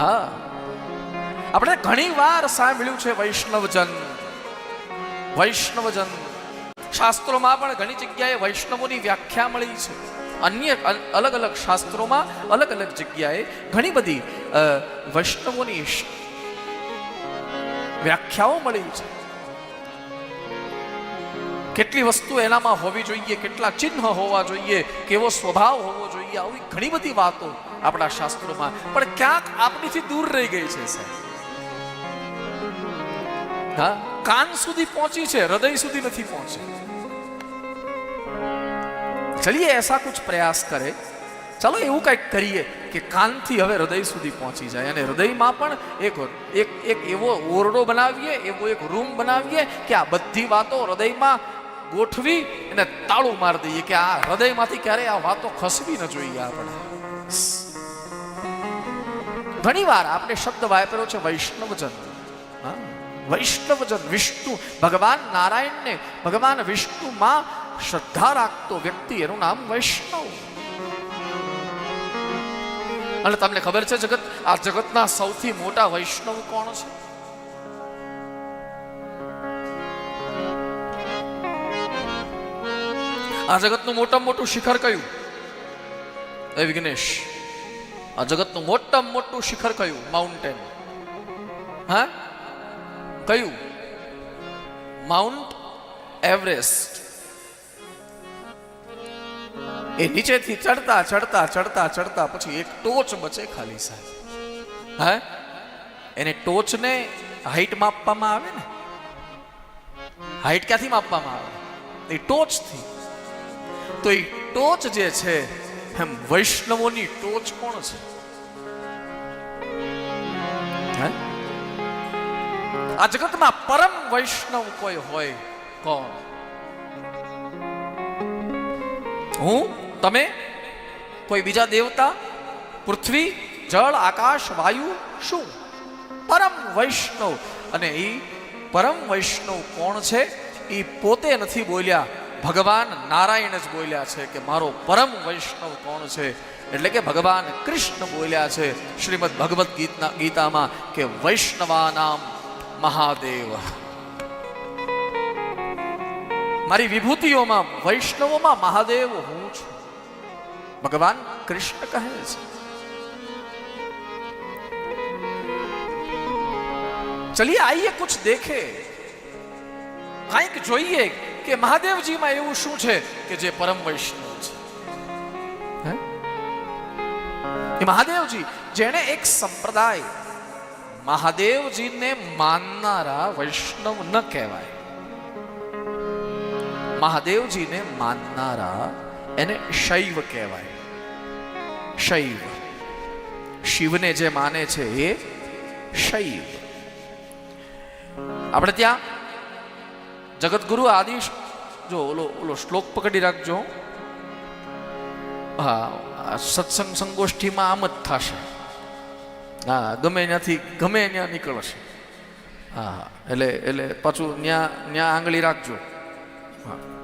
હા. આપણે ઘણી વાર સાંભળ્યું છે વૈષ્ણવજન. વૈષ્ણવજન. શાસ્ત્રોમાં પણ ઘણી જગ્યાએ વૈષ્ણવોની વ્યાખ્યા મળી છે. અન્ય અલ- અલગ અલગ શાસ્ત્રોમાં અલગ અલગ જગ્યાએ ઘણી બધી વૈષ્ણવોની વ્યાખ્યાઓ મળી છે. કેટલી વસ્તુ એનામાં હોવી જોઈએ, કેટલા ચિહ્ન હોવા જોઈએ, કેવો સ્વભાવ હોવો જોઈએ, આવી ઘણી બધી વાતો આપણા શાસ્ત્રોમાં. પણ ક્યાંક આપણીથી દૂર રહી ગઈ છે, સાહેબ. હા, કાન સુધી પહોંચી છે, હૃદય સુધી નથી પહોંચી. ચલીએ, એસા કુછ પ્રયાસ કરે. ચાલો એવું કંઈક કરીએ કે કાનથી હવે હૃદય સુધી પહોંચી જાય અને હૃદયમાં પણ એક એક એક એવો ઓરડો બનાવીએ, એવો એક રૂમ બનાવીએ કે આ બધી વાતો હૃદયમાં ગોઠવી અને તાળું મારી દઈએ કે આ હૃદયમાંથી ક્યારે આ વાતો ખસવી ન જોઈએ આપણે. ઘણી વાર આપણે શબ્દ વાપર્યો છે વૈષ્ણવજન. વૈષ્ણવજન વિષ્ણુ. ભગવાન નારાયણને, ભગવાન વિષ્ણુમાં શ્રદ્ધા રાખતો વ્યક્તિ, એનું નામ વૈષ્ણવ. અને તમને ખબર છે જગત, આ જગતના સૌથી મોટા વૈષ્ણવ કોણ છે? આ જગતનું મોટામાં મોટું શિખર કયું? એ વિઘ્નેશ, આ જગતનું મોટામાં મોટું શિખર કયું? માઉન્ટેન હા? કયું? માઉન્ટ એવરેસ્ટ એ નીચેથી ચડતા ચડતા ચડતા ચડતા પછી એક ટોચ બચે ખાલી સાહેબ. હે? એને ટોચને હાઈટ માપવામાં આવે ને? હાઈટ ક્યાંથી માપવામાં આવે? એ ટોચથી. તો એ ટોચ જે છે, એમ વૈષ્ણવોની ટોચ કોણ છે? આ જગતમાં પરમ વૈષ્ણવ કોઈ હોય કોણ? હું, તમે, કોઈ બીજા દેવતા, પૃથ્વી, જળ, આકાશ, વાયુ, શું? પરમ વૈષ્ણવ. અને એ પરમ વૈષ્ણવ કોણ છે? એ પોતે નથી બોલ્યા. ભગવાન નારાયણ જ બોલ્યા છે કે મારો પરમ વૈષ્ણવ કોણ છે? એટલે કે ભગવાન કૃષ્ણ બોલ્યા છે શ્રીમદ ભગવદ્ ગીતના ગીતામાં કે વૈષ્ણવાનામ મહાદેવ. મારી વિભૂતિઓમાં, વૈષ્ણવોમાં મહાદેવ હું છું. ભગવાન કૃષ્ણ કહે છે. ચલિए આઈએ કુછ દેખે. કાંઈક જોઈએ કે મહાદેવજીમાં એવું શું છે કે જે પરમ વૈષ્ણવ છે? એ મહાદેવજી, જેણે એક સંપ્રદાય મહાદેવજીને માનનારા વૈષ્ણવ ન કહેવાય. મહાદેવજીને માનનારા એને શૈવ કહેવાય. શૈવ. શિવને જે માને છે એ શૈવ. આપણે ત્યાં જગતગુરુ આદિ જો ઓલો ઓલો શ્લોક પકડી રાખજો. હા સત્સંગ સંગોષ્ઠીમાં આમ જ થશે. હા, ગમે ત્યાંથી ગમે ત્યાં નીકળશે. હા એટલે એટલે પાછું ત્યાં ત્યાં આંગળી રાખજો. હા.